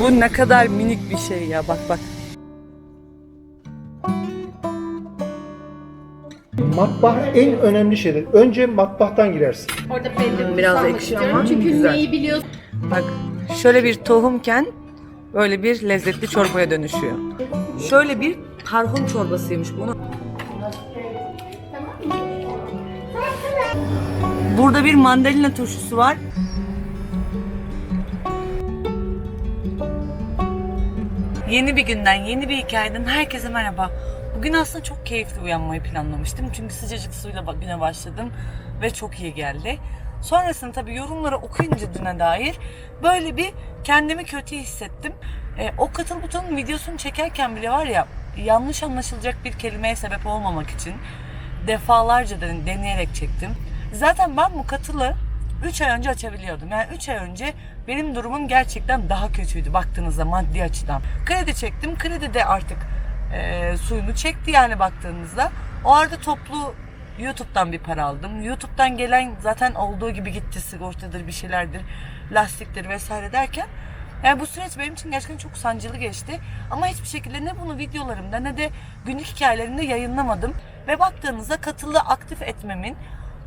Bu ne kadar minik bir şey ya bak bak. Matbah en önemli şeydir. Önce matbahtan girersin. Orada belli Biraz sanmak ekşi ama Çünkü güzel. neyi biliyorsun? Bak şöyle bir tohumken böyle bir lezzetli çorbaya dönüşüyor. Şöyle bir tarhun çorbasıymış bunu. Burada bir mandalina turşusu var. Yeni bir günden, yeni bir hikayeden herkese merhaba. Bugün aslında çok keyifli uyanmayı planlamıştım. Çünkü sıcacık suyla güne başladım ve çok iyi geldi. Sonrasında tabii yorumları okuyunca düne dair böyle bir kendimi kötü hissettim. E, o katıl butonun videosunu çekerken bile var ya yanlış anlaşılacak bir kelimeye sebep olmamak için defalarca den- deneyerek çektim. Zaten ben bu katılı 3 ay önce açabiliyordum. Yani 3 ay önce benim durumum gerçekten daha kötüydü baktığınızda maddi açıdan. Kredi çektim. Kredi de artık e, suyunu çekti yani baktığınızda. O arada toplu YouTube'dan bir para aldım. YouTube'dan gelen zaten olduğu gibi gitti sigortadır bir şeylerdir, lastiktir vesaire derken yani bu süreç benim için gerçekten çok sancılı geçti. Ama hiçbir şekilde ne bunu videolarımda ne de günlük hikayelerimde yayınlamadım. Ve baktığınızda katılı aktif etmemin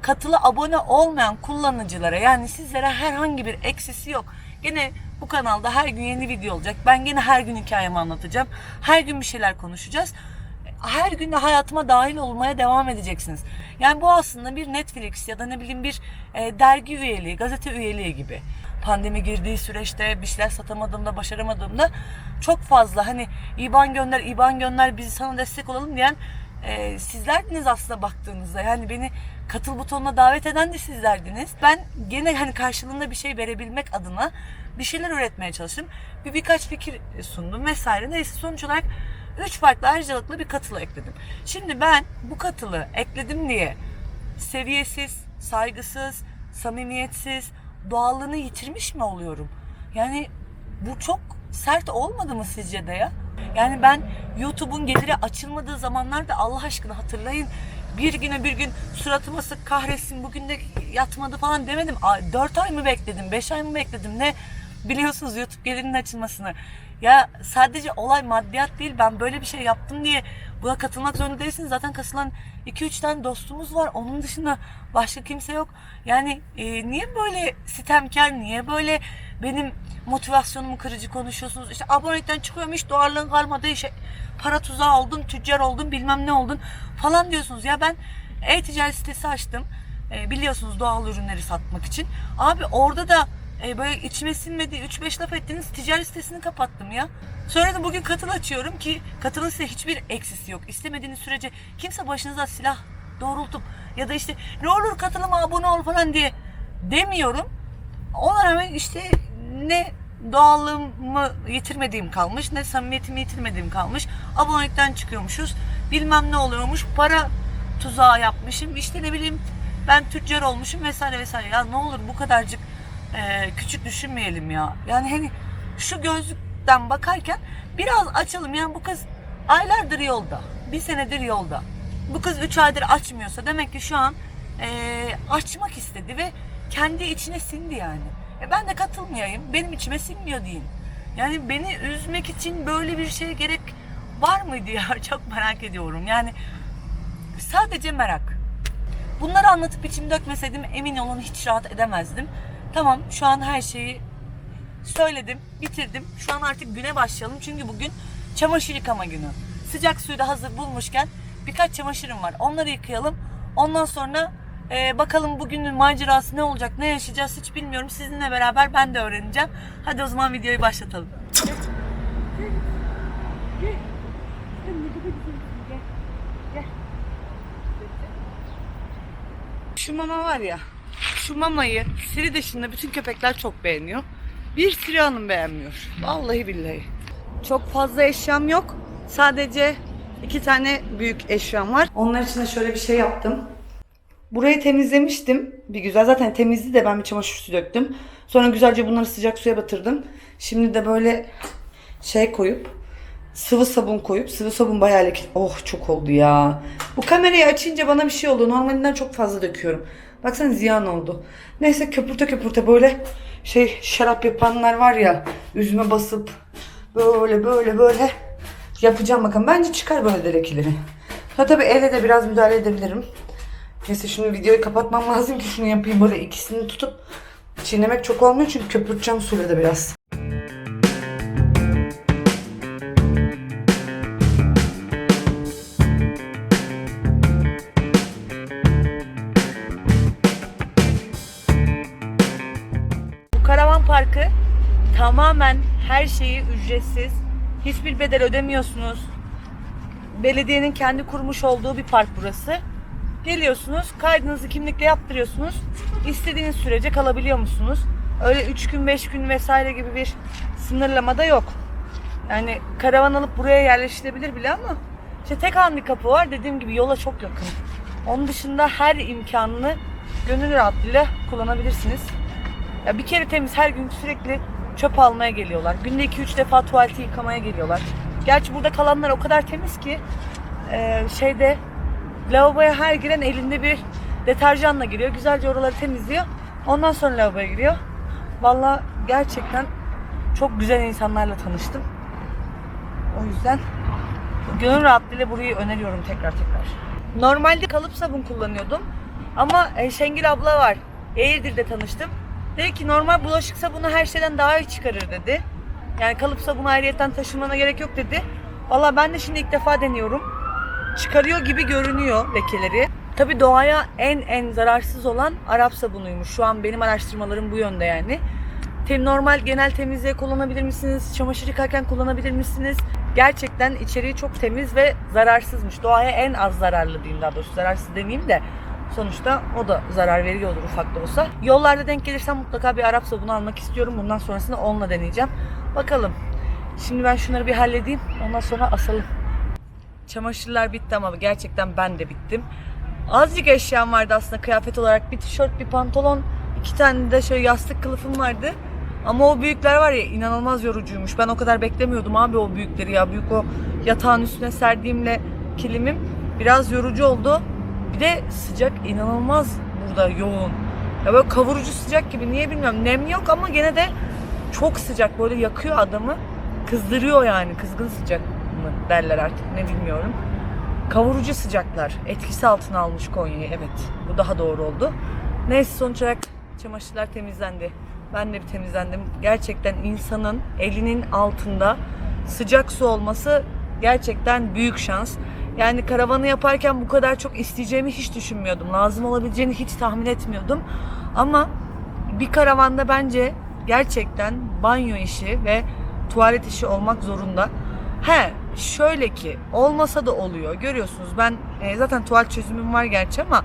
katılı abone olmayan kullanıcılara yani sizlere herhangi bir eksisi yok. Gene bu kanalda her gün yeni video olacak. Ben gene her gün hikayemi anlatacağım. Her gün bir şeyler konuşacağız. Her gün de hayatıma dahil olmaya devam edeceksiniz. Yani bu aslında bir Netflix ya da ne bileyim bir e, dergi üyeliği, gazete üyeliği gibi. Pandemi girdiği süreçte bir şeyler satamadığımda, başaramadığımda çok fazla hani İban gönder, İban gönder bizi sana destek olalım diyen e, sizlerdiniz aslında baktığınızda. Yani beni katıl butonuna davet eden de sizlerdiniz. Ben gene hani karşılığında bir şey verebilmek adına bir şeyler üretmeye çalıştım. Bir birkaç fikir sundum vesaire. Neyse sonuç olarak üç farklı ayrıcalıklı bir katılı ekledim. Şimdi ben bu katılı ekledim diye seviyesiz, saygısız, samimiyetsiz, doğallığını yitirmiş mi oluyorum? Yani bu çok sert olmadı mı sizce de ya? Yani ben YouTube'un getiri açılmadığı zamanlarda Allah aşkına hatırlayın. Bir güne bir gün suratıma sık kahretsin bugün de yatmadı falan demedim. Dört ay mı bekledim, beş ay mı bekledim ne? Biliyorsunuz YouTube gelirinin açılmasını. Ya sadece olay maddiyat değil. Ben böyle bir şey yaptım diye buna katılmak zorunda değilsiniz. Zaten katılan 2-3 tane dostumuz var. Onun dışında başka kimse yok. Yani e, niye böyle sitemkar, niye böyle benim motivasyonumu kırıcı konuşuyorsunuz? İşte abonelikten çıkıyorum hiç doğarlığın kalmadı. İşte para tuzağı oldun, tüccar oldun, bilmem ne oldun falan diyorsunuz. Ya ben e-ticaret sitesi açtım. E, biliyorsunuz doğal ürünleri satmak için. Abi orada da e, böyle içime sinmedi 3-5 laf ettiniz ticari sitesini kapattım ya. Sonra da bugün katıl açıyorum ki katılın size hiçbir eksisi yok. İstemediğiniz sürece kimse başınıza silah doğrultup ya da işte ne olur katılıma abone ol falan diye demiyorum. Ona rağmen işte ne doğallığımı yitirmediğim kalmış ne samimiyetimi yitirmediğim kalmış. Abonelikten çıkıyormuşuz. Bilmem ne oluyormuş. Para tuzağı yapmışım. İşte ne bileyim ben tüccar olmuşum vesaire vesaire. Ya ne olur bu kadarcık e, küçük düşünmeyelim ya. Yani hani şu gözlükten bakarken biraz açalım. Yani bu kız aylardır yolda. Bir senedir yolda. Bu kız üç aydır açmıyorsa demek ki şu an e, açmak istedi ve kendi içine sindi yani. E ben de katılmayayım. Benim içime sinmiyor diyeyim. Yani beni üzmek için böyle bir şeye gerek var mıydı ya? Çok merak ediyorum. Yani sadece merak. Bunları anlatıp içimi dökmeseydim emin olun hiç rahat edemezdim. Tamam şu an her şeyi söyledim, bitirdim. Şu an artık güne başlayalım çünkü bugün çamaşır yıkama günü. Sıcak suyu da hazır bulmuşken birkaç çamaşırım var. Onları yıkayalım. Ondan sonra e, bakalım bugünün macerası ne olacak, ne yaşayacağız hiç bilmiyorum. Sizinle beraber ben de öğreneceğim. Hadi o zaman videoyu başlatalım. Şu mama var ya, şu mamayı Siri dışında bütün köpekler çok beğeniyor. Bir Siri Hanım beğenmiyor. Vallahi billahi. Çok fazla eşyam yok. Sadece iki tane büyük eşyam var. Onlar için de şöyle bir şey yaptım. Burayı temizlemiştim. Bir güzel zaten temizdi de ben bir çamaşır suyu döktüm. Sonra güzelce bunları sıcak suya batırdım. Şimdi de böyle şey koyup sıvı sabun koyup sıvı sabun bayağı leke. Oh çok oldu ya. Bu kamerayı açınca bana bir şey oldu. Normalinden çok fazla döküyorum. Baksana ziyan oldu. Neyse köpürte köpürte böyle şey şarap yapanlar var ya Yüzüme basıp böyle böyle böyle yapacağım bakalım. Bence çıkar böyle derekileri. Ha tabii ele de biraz müdahale edebilirim. Neyse şimdi videoyu kapatmam lazım ki şunu yapayım. Böyle ikisini tutup çiğnemek çok olmuyor çünkü köpürteceğim suyla da biraz. Bu karavan parkı tamamen her şeyi ücretsiz. Hiçbir bedel ödemiyorsunuz. Belediyenin kendi kurmuş olduğu bir park burası. Geliyorsunuz, kaydınızı kimlikle yaptırıyorsunuz. İstediğiniz sürece kalabiliyor musunuz? Öyle 3 gün, 5 gün vesaire gibi bir sınırlama da yok. Yani karavan alıp buraya yerleşilebilir bile ama işte tek handikapı var dediğim gibi yola çok yakın. Onun dışında her imkanını gönül rahatlığıyla kullanabilirsiniz. Ya bir kere temiz her gün sürekli çöp almaya geliyorlar. Günde 2-3 defa tuvaleti yıkamaya geliyorlar. Gerçi burada kalanlar o kadar temiz ki e, şeyde lavaboya her giren elinde bir deterjanla giriyor. Güzelce oraları temizliyor. Ondan sonra lavaboya giriyor. Vallahi gerçekten çok güzel insanlarla tanıştım. O yüzden gönül rahatlığıyla burayı öneriyorum tekrar tekrar. Normalde kalıp sabun kullanıyordum. Ama e, Şengül abla var. Eğirdir'de tanıştım. Dedi ki normal bulaşık sabunu her şeyden daha iyi çıkarır dedi. Yani kalıp sabunu ayrıyetten taşımana gerek yok dedi. Valla ben de şimdi ilk defa deniyorum. Çıkarıyor gibi görünüyor lekeleri. Tabi doğaya en en zararsız olan Arap sabunuymuş. Şu an benim araştırmalarım bu yönde yani. Normal genel temizliğe kullanabilir misiniz? Çamaşır yıkarken kullanabilir misiniz? Gerçekten içeriği çok temiz ve zararsızmış. Doğaya en az zararlı diyeyim daha doğrusu. Zararsız demeyeyim de sonuçta o da zarar veriyordur ufak da olsa. Yollarda denk gelirsem mutlaka bir Arap sabunu almak istiyorum. Bundan sonrasında onunla deneyeceğim. Bakalım. Şimdi ben şunları bir halledeyim. Ondan sonra asalım. Çamaşırlar bitti ama gerçekten ben de bittim. Azıcık eşyam vardı aslında kıyafet olarak. Bir tişört, bir pantolon, iki tane de şöyle yastık kılıfım vardı. Ama o büyükler var ya inanılmaz yorucuymuş. Ben o kadar beklemiyordum abi o büyükleri ya. Büyük o yatağın üstüne serdiğimle kilimim biraz yorucu oldu. Bir de sıcak inanılmaz burada yoğun. Ya böyle kavurucu sıcak gibi niye bilmiyorum. Nem yok ama gene de çok sıcak böyle yakıyor adamı. Kızdırıyor yani kızgın sıcak mı derler artık ne bilmiyorum. Kavurucu sıcaklar etkisi altına almış Konya'yı evet. Bu daha doğru oldu. Neyse sonuç olarak çamaşırlar temizlendi. Ben de bir temizlendim. Gerçekten insanın elinin altında sıcak su olması gerçekten büyük şans. Yani karavanı yaparken bu kadar çok isteyeceğimi hiç düşünmüyordum. Lazım olabileceğini hiç tahmin etmiyordum. Ama bir karavanda bence gerçekten banyo işi ve tuvalet işi olmak zorunda. He şöyle ki olmasa da oluyor. Görüyorsunuz ben e, zaten tuvalet çözümüm var gerçi ama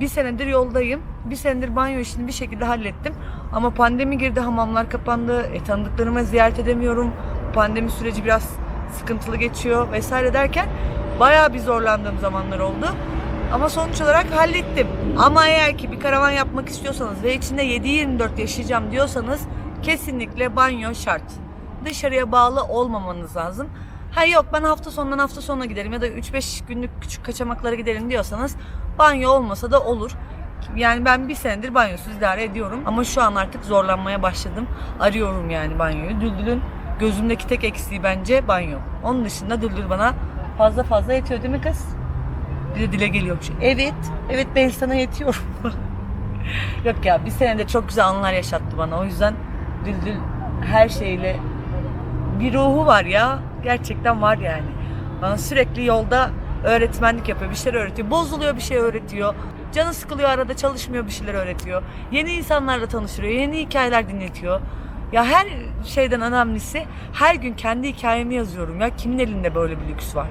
bir senedir yoldayım. Bir senedir banyo işini bir şekilde hallettim. Ama pandemi girdi, hamamlar kapandı. E, tanıdıklarımı ziyaret edemiyorum. Pandemi süreci biraz sıkıntılı geçiyor vesaire derken bayağı bir zorlandığım zamanlar oldu. Ama sonuç olarak hallettim. Ama eğer ki bir karavan yapmak istiyorsanız ve içinde 7-24 yaşayacağım diyorsanız kesinlikle banyo şart. Dışarıya bağlı olmamanız lazım. Ha yok ben hafta sonundan hafta sonuna giderim ya da 3-5 günlük küçük kaçamaklara gidelim diyorsanız banyo olmasa da olur. Yani ben bir senedir banyosuz idare ediyorum ama şu an artık zorlanmaya başladım. Arıyorum yani banyoyu. Düldül'ün gözümdeki tek eksiği bence banyo. Onun dışında Düldül bana fazla fazla yetiyor değil mi kız? Bir de dile geliyormuş. Evet, evet ben sana yetiyorum. Yok ya bir senede çok güzel anılar yaşattı bana. O yüzden Düldül her şeyle bir ruhu var ya. Gerçekten var yani. Bana sürekli yolda öğretmenlik yapıyor. Bir şeyler öğretiyor. Bozuluyor bir şey öğretiyor. Canı sıkılıyor arada çalışmıyor bir şeyler öğretiyor. Yeni insanlarla tanıştırıyor. Yeni hikayeler dinletiyor. Ya her şeyden önemlisi her gün kendi hikayemi yazıyorum ya. Kimin elinde böyle bir lüks var?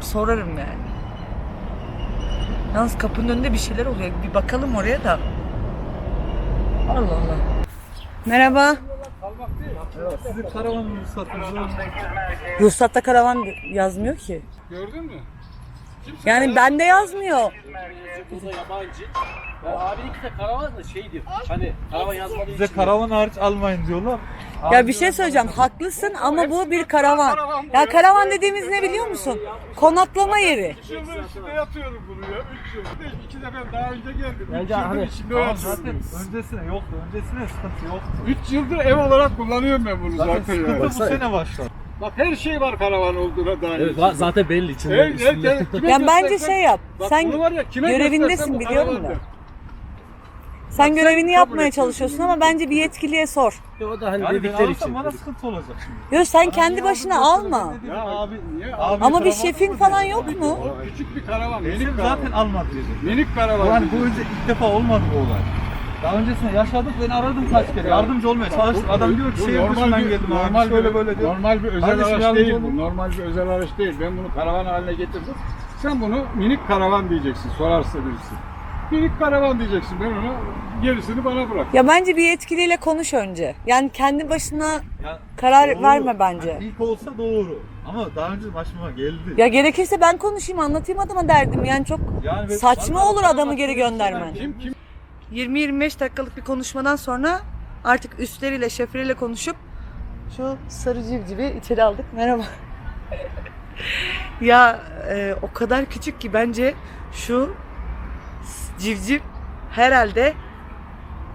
Sorarım yani. Yalnız kapının önünde bir şeyler oluyor. Bir bakalım oraya da. Allah Allah. Merhaba. Sizin karavan ruhsatınızı Ruhsatta karavan yazmıyor ki. gördün mü? Yani bende yazmıyor. O da yabancı. Ya abi iki de karavan da şeydir. Hani karavan yazmadığı Size için. karavan hariç almayın diyorlar. Ya bir şey söyleyeceğim. Haklısın ama bu bir karavan. Ya karavan dediğimiz ne biliyor musun? Konaklama yeri. 3 yıldır içinde yatıyorum bunu ya. 3 yıldır. İki defa daha önce geldim. 3 Bence yıldır hani- içinde Tamam, yatıyorum. zaten öncesine yoktu. Öncesine sıkıntı yoktu. 3 yıldır ev olarak kullanıyorum ben bunu Zaten zaten. sıkıntı bu sene başladı. Bak her şey var karavan olduğuna dair. Evet, va- zaten belli içinde. Üstünde. Ya bence şey yap. Bak Sen bunu var ya, kime görevindesin, biliyor musun? Sen görevini kabul yapmaya çalışıyorsun ama bence bir yetkiliye sor. O da hani Yani dedikleri için. bana sıkıntı olacak şimdi. Yo sen Bana kendi başına alma. Ya abi. niye? Abi Ama bir şefin mı falan yok mu? O küçük bir karavan, minik karavan. zaten almadı dedi. Minik karavan. Bu hani bu önce ilk defa olmadı bu olay. Daha öncesinde yaşadık ben aradım kaç kere. Yardımcı olmaya çalıştım. Adam diyor ki şehir normal dışından geldim normal bir, böyle diyor. Normal bir özel Kardeşim araç değil bu. Normal bir özel araç değil. Ben bunu karavan haline getirdim. Sen bunu minik karavan diyeceksin. Sorarsa birisi. Minik karavan diyeceksin. Ben onu gerisini bana bırak. Ya bence bir yetkiliyle konuş önce. Yani kendi başına Ya, karar doğru. verme bence. Hani ilk olsa doğru. Ama daha önce başıma geldi. Ya gerekirse ben konuşayım anlatayım adama derdim. Yani çok Yani ben- saçma olur bana adamı geri göndermen. Kim kim 20-25 dakikalık bir konuşmadan sonra artık üstleriyle şefleriyle konuşup şu sarı civcivi içeri aldık. Merhaba. ya e, o kadar küçük ki bence şu civciv herhalde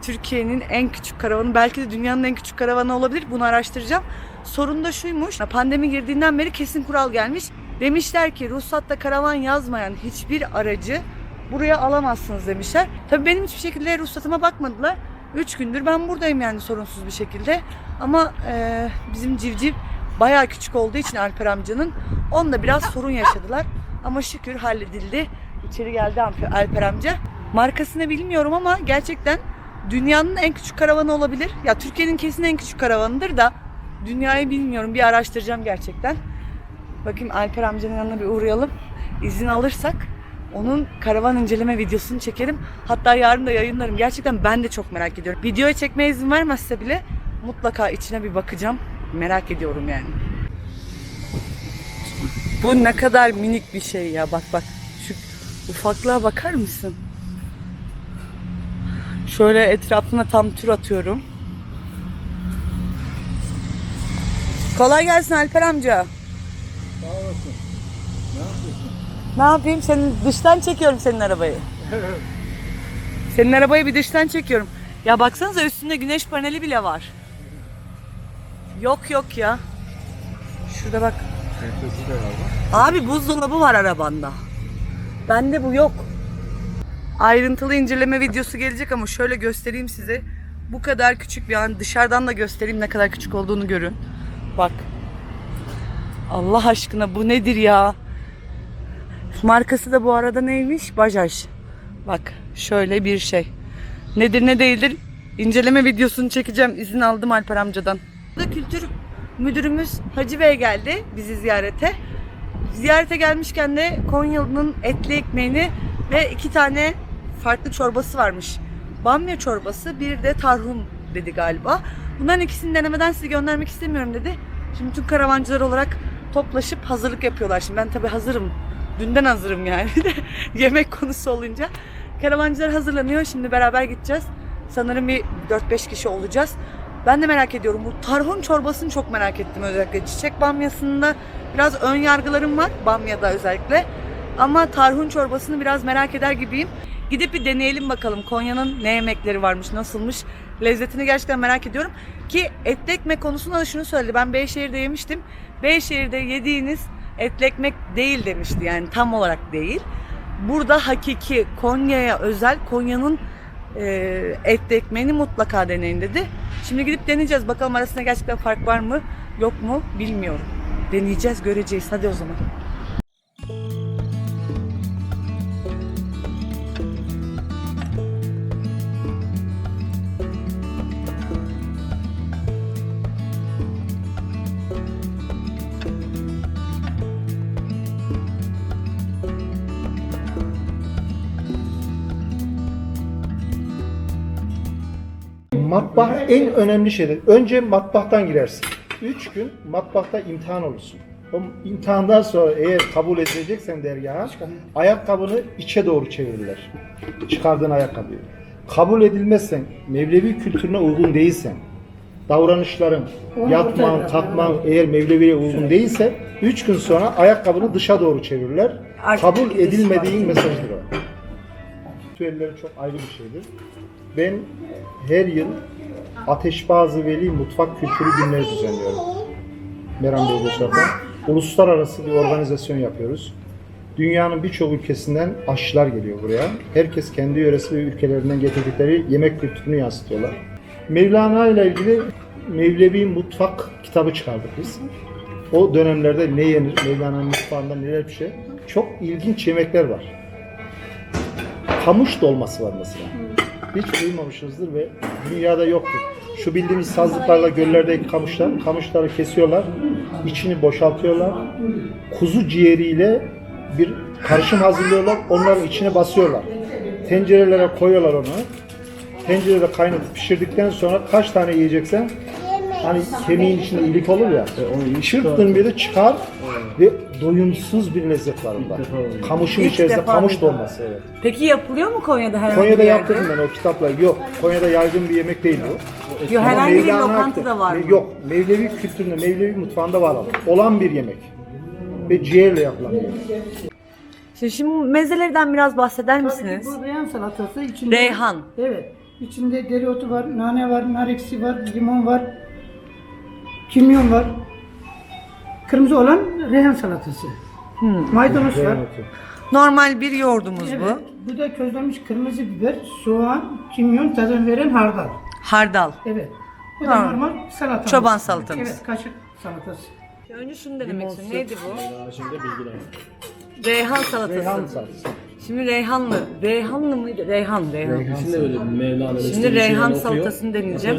Türkiye'nin en küçük karavanı belki de dünyanın en küçük karavanı olabilir. Bunu araştıracağım. Sorun da şuymuş. Pandemi girdiğinden beri kesin kural gelmiş. Demişler ki ruhsatta karavan yazmayan hiçbir aracı buraya alamazsınız demişler. Tabii benim hiçbir şekilde ruhsatıma bakmadılar. Üç gündür ben buradayım yani sorunsuz bir şekilde. Ama e, bizim civciv bayağı küçük olduğu için Alper amcanın onda biraz sorun yaşadılar. Ama şükür halledildi. İçeri geldi Alper- amca. Markasını bilmiyorum ama gerçekten dünyanın en küçük karavanı olabilir. Ya Türkiye'nin kesin en küçük karavanıdır da dünyayı bilmiyorum. Bir araştıracağım gerçekten. Bakayım Alper amcanın yanına bir uğrayalım. İzin alırsak onun karavan inceleme videosunu çekerim. Hatta yarın da yayınlarım. Gerçekten ben de çok merak ediyorum. Videoya çekmeye izin vermezse bile mutlaka içine bir bakacağım. Merak ediyorum yani. Bu ne kadar minik bir şey ya. Bak bak. Ufaklığa bakar mısın? Şöyle etrafına tam tur atıyorum. Kolay gelsin Alper amca. Ne yapayım? Senin dıştan çekiyorum senin arabayı. senin arabayı bir dıştan çekiyorum. Ya baksanıza üstünde güneş paneli bile var. Yok yok ya. Şurada bak. Abi buzdolabı var arabanda. Bende bu yok. Ayrıntılı inceleme videosu gelecek ama şöyle göstereyim size. Bu kadar küçük bir an dışarıdan da göstereyim ne kadar küçük olduğunu görün. Bak. Allah aşkına bu nedir ya? Markası da bu arada neymiş? Bajaj. Bak şöyle bir şey. Nedir ne değildir? İnceleme videosunu çekeceğim. İzin aldım Alper amcadan. Kültür müdürümüz Hacı Bey geldi bizi ziyarete. Ziyarete gelmişken de Konyalı'nın etli ekmeğini ve iki tane farklı çorbası varmış. Bamya çorbası bir de tarhun dedi galiba. Bunların ikisini denemeden sizi göndermek istemiyorum dedi. Şimdi tüm karavancılar olarak toplaşıp hazırlık yapıyorlar. Şimdi ben tabii hazırım. Dünden hazırım yani. Yemek konusu olunca. Karavancılar hazırlanıyor. Şimdi beraber gideceğiz. Sanırım bir 4-5 kişi olacağız. Ben de merak ediyorum. Bu tarhun çorbasını çok merak ettim özellikle. Çiçek bamyasında biraz ön yargılarım var. Bamyada özellikle. Ama tarhun çorbasını biraz merak eder gibiyim. Gidip bir deneyelim bakalım Konya'nın ne yemekleri varmış, nasılmış. Lezzetini gerçekten merak ediyorum. Ki etli ekmek konusunda da şunu söyledi. Ben Beyşehir'de yemiştim. Beyşehir'de yediğiniz etli ekmek değil demişti. Yani tam olarak değil. Burada hakiki Konya'ya özel Konya'nın e, etli ekmeğini mutlaka deneyin dedi. Şimdi gidip deneyeceğiz. Bakalım arasında gerçekten fark var mı yok mu bilmiyorum. Deneyeceğiz göreceğiz. Hadi o zaman. Matbaa en önemli şeydir. Önce matbaahtan girersin. Üç gün matbaahta imtihan olursun. O imtihandan sonra eğer kabul edileceksen dergaha ayakkabını içe doğru çevirirler. Çıkardığın ayakkabıyı. Kabul edilmezsen, Mevlevi kültürüne uygun değilsen, davranışların, yatman, kalkman eğer Mevlevi'ye uygun değilse 3 gün sonra ayakkabını dışa doğru çevirirler. Kabul edilmediğin mesajdır o. Ritüelleri çok ayrı bir şeydir. Ben her yıl Ateşbazı Veli Mutfak Kültürü Günleri düzenliyorum. Meram Bey'de Uluslararası bir organizasyon yapıyoruz. Dünyanın birçok ülkesinden aşçılar geliyor buraya. Herkes kendi yöresi ve ülkelerinden getirdikleri yemek kültürünü yansıtıyorlar. Mevlana ile ilgili Mevlevi Mutfak kitabı çıkardık biz. O dönemlerde ne yenir, Mevlana'nın mutfağında neler bir şey. Çok ilginç yemekler var. Kamış dolması var mesela. Hiç duymamışızdır ve dünyada yoktur. Şu bildiğimiz sazlıklarla göllerdeki kamışlar, kamışları kesiyorlar, içini boşaltıyorlar. Kuzu ciğeriyle bir karışım hazırlıyorlar, onların içine basıyorlar. Tencerelere koyuyorlar onu. Tencerede kaynatıp pişirdikten sonra kaç tane yiyeceksen hani kemiğin içinde ilik olur ya. Çırptığın biri çıkar ve doyumsuz bir lezzet var onda. Kamışın İlk içerisinde defa kamış duydum. dolması evet. Peki yapılıyor mu Konya'da herhangi Konya'da bir yerde? yaptırdım ben o kitapla. Yok, Konya'da yaygın bir yemek değil bu. Yok, Ama herhangi bir Mevlana lokantada var mı? Yok, Mevlevi kültüründe, Mevlevi mutfağında var ama. Olan bir yemek. Ve ciğerle yapılan bir yemek. Şimdi, şimdi mezelerden biraz bahseder misiniz? Bu reyhan salatası içinde Reyhan. Evet. İçinde dereotu var, nane var, nar ekşi var, limon var, kimyon var. Kırmızı olan reyhan salatası. Maydanoz var. Normal bir yoğurdumuz Evet. bu. Bu da közlenmiş kırmızı biber, soğan, kimyon tadını veren hardal. Hardal. Evet. Bu da Ha. normal salatamız. Çoban salatamız. Evet, kaşık salatası. Önce şunu denemek istiyorum. Neydi bu? Şimdi bilgiler. Reyhan salatası. Reyhan salatası. Şimdi Reyhanlı. Reyhanlı mıydı? Reyhan, Reyhan. Şimdi öyle Mevlana Şimdi Reyhan salatasını deneyeceğim.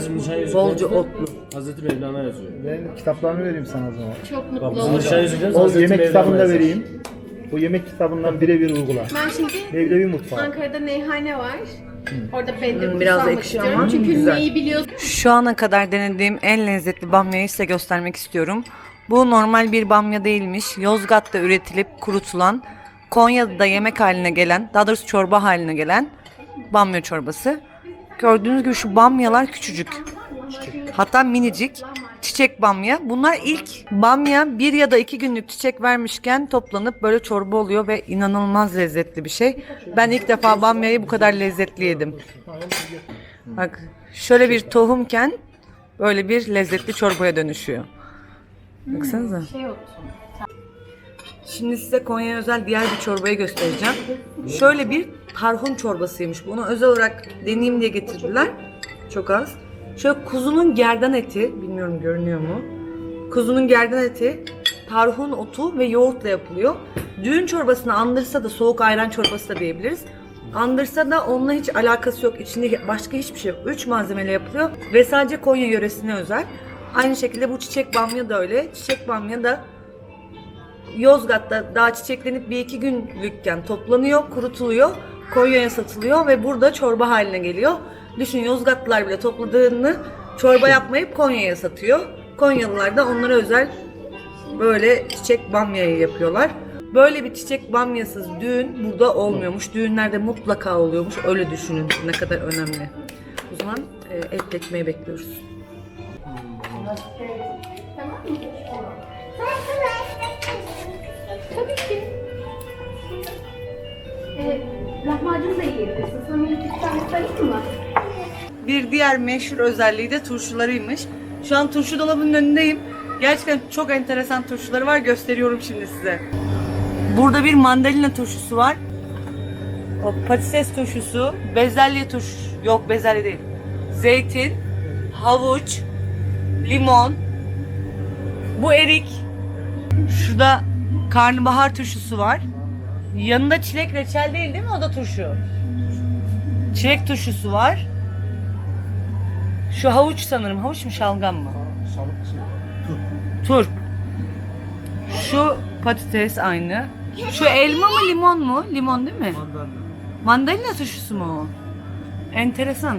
Bolca otlu. Hazreti Mevlana yazıyor. Ben kitaplarını vereyim sana o zaman. Çok Bak mutlu bizim oldum. nişan yüzünden O Hazreti yemek Mevlana kitabını da vereyim. Bu yemek kitabından birebir uygula. Ben şimdi Mevlevi mutfağı. Ankara'da meyhane var. Orada ben de Hmm, biraz kursu almak ekşi istiyorum. Çünkü güzel. neyi biliyorsun Şu ana kadar denediğim en lezzetli bamyayı size göstermek istiyorum. Bu normal bir bamya değilmiş. Yozgat'ta üretilip kurutulan, Konya'da da yemek haline gelen, daha doğrusu çorba haline gelen bamya çorbası. Gördüğünüz gibi şu bamyalar küçücük. Hatta minicik. Çiçek bamya. Bunlar ilk bamya bir ya da iki günlük çiçek vermişken toplanıp böyle çorba oluyor ve inanılmaz lezzetli bir şey. Ben ilk defa bamyayı bu kadar lezzetli yedim. Bak şöyle bir tohumken böyle bir lezzetli çorbaya dönüşüyor. Baksanıza. Şimdi size Konya özel diğer bir çorbayı göstereceğim. Şöyle bir tarhun çorbasıymış. Bunu özel olarak deneyeyim diye getirdiler. Çok az. Şöyle kuzunun gerdan eti, bilmiyorum görünüyor mu? Kuzunun gerdan eti, tarhun otu ve yoğurtla yapılıyor. Düğün çorbasını andırsa da soğuk ayran çorbası da diyebiliriz. Andırsa da onunla hiç alakası yok. İçinde başka hiçbir şey yok. Üç malzemeyle yapılıyor ve sadece Konya yöresine özel. Aynı şekilde bu çiçek bamya da öyle. Çiçek bamya da Yozgat'ta daha çiçeklenip bir iki günlükken toplanıyor, kurutuluyor, Konya'ya satılıyor ve burada çorba haline geliyor. Düşün Yozgatlılar bile topladığını çorba yapmayıp Konya'ya satıyor. Konyalılar da onlara özel böyle çiçek bamyayı yapıyorlar. Böyle bir çiçek bamyasız düğün burada olmuyormuş. Düğünlerde mutlaka oluyormuş. Öyle düşünün ne kadar önemli. O zaman e, et ekmeği bekliyoruz. Tabii ki. Ee, lahmacun da yiyebilirsin. Sana bir tane mı? Bir diğer meşhur özelliği de turşularıymış. Şu an turşu dolabının önündeyim. Gerçekten çok enteresan turşuları var. Gösteriyorum şimdi size. Burada bir mandalina turşusu var. O patates turşusu, bezelye turş, yok bezelye değil. Zeytin, havuç, limon. Bu erik. Şurada karnabahar turşusu var. Yanında çilek reçel değil değil mi o da turşu? Çilek turşusu var. Şu havuç sanırım. Havuç mu şalgam mı? Turp. Şu patates aynı. Şu elma mı limon mu? Limon değil mi? Mandalina turşusu mu o? Enteresan.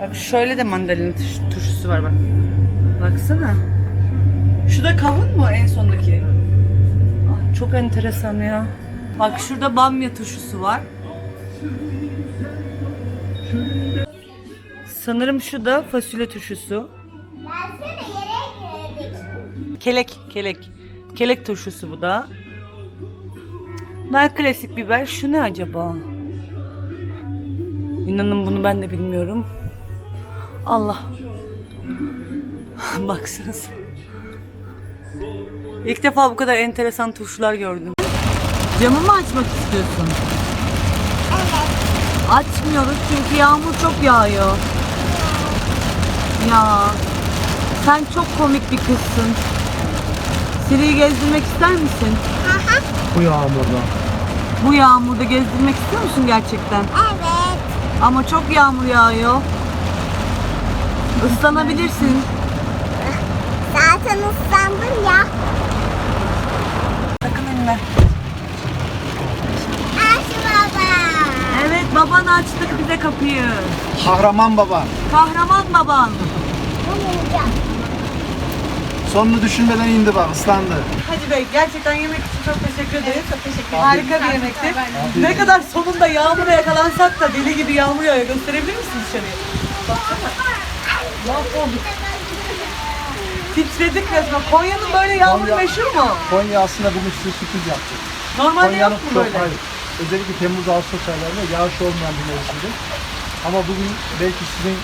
Bak şöyle de mandalina turşusu var bak. Baksana. Şu da kavun mu en sondaki? Ah, çok enteresan ya. Bak şurada bamya turşusu var. Sanırım şu da fasulye turşusu. Kelek, kelek. Kelek turşusu bu da. Bunlar klasik biber. Şu ne acaba? İnanın bunu ben de bilmiyorum. Allah. Baksanız. İlk defa bu kadar enteresan turşular gördüm. Camı mı açmak istiyorsun? Açmıyoruz çünkü yağmur çok yağıyor. Ya sen çok komik bir kızsın. Siri'yi gezdirmek ister misin? Bu yağmurda. Bu yağmurda gezdirmek istiyor musun gerçekten? Evet. Ama çok yağmur yağıyor. Islanabilirsin. Zaten ıslandım ya. Sakın inme. Ayşe baba. Evet baban açtı bize kapıyı. Kahraman baba. Kahraman baban. Sonunu düşünmeden indi bak ıslandı. Hacı Bey gerçekten yemek için çok teşekkür ederiz. Çok teşekkür ederim. Harika bir yemekti. Ne kadar sonunda yağmura yakalansak da deli gibi yağmur yağıyor. Gösterebilir misin dışarıyı? Baksana. Mahvolduk. Titredik resmen. Konya'nın böyle yağmur Konya- meşhur mu? Konya aslında bugün size sürpriz yaptı. Normalde yok mu çok böyle? hayır. Özellikle Temmuz Ağustos aylarında yağış olmayan bir mevsimdi. Ama bugün belki sizin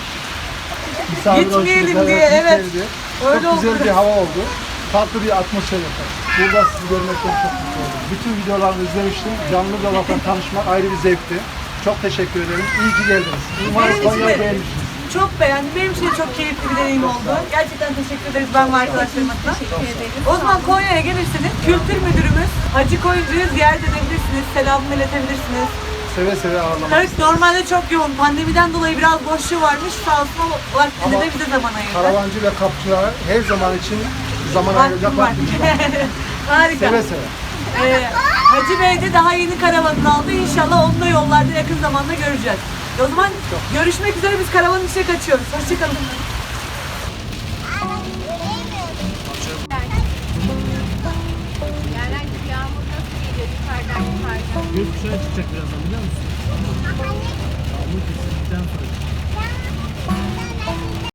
misafir Gitmeyelim oluşunuz, diye, evet. gitmeyelim diye Öyle çok güzel oldu. bir hava oldu. Farklı bir atmosfer yapar. Burada sizi görmekten çok mutlu oldum. Bütün videolarını izlemiştim. Canlı olarak tanışmak ayrı bir zevkti. Çok teşekkür ederim. İyi ki geldiniz. Umarım Benim için Konya'yı de- beğenmişsiniz. Çok beğendim. Benim için de çok keyifli bir deneyim oldu. Gerçekten teşekkür ederiz ben ve arkadaşlarım adına. O zaman Konya'ya gelirseniz kültür müdürümüz Hacı Koyuncu'yu ziyaret edebilirsiniz. Selamını iletebilirsiniz. Seve seve ağırlamak. Evet normalde çok yoğun. Pandemiden dolayı biraz boşluğu varmış. Sağ olsun o vaktinde Ama de bize zaman ayırdı. Karavancı ve kapçılara her zaman için zaman ayıracak Vaktim var. vaktim var. Harika. Seve seve. Ee, Hacı Bey de daha yeni karavanını aldı. İnşallah onu da yollarda yakın zamanda göreceğiz. O zaman görüşmek üzere biz karavanın içine kaçıyoruz. Hoşçakalın. Gökkuşağı çıkacak birazdan biliyor musun?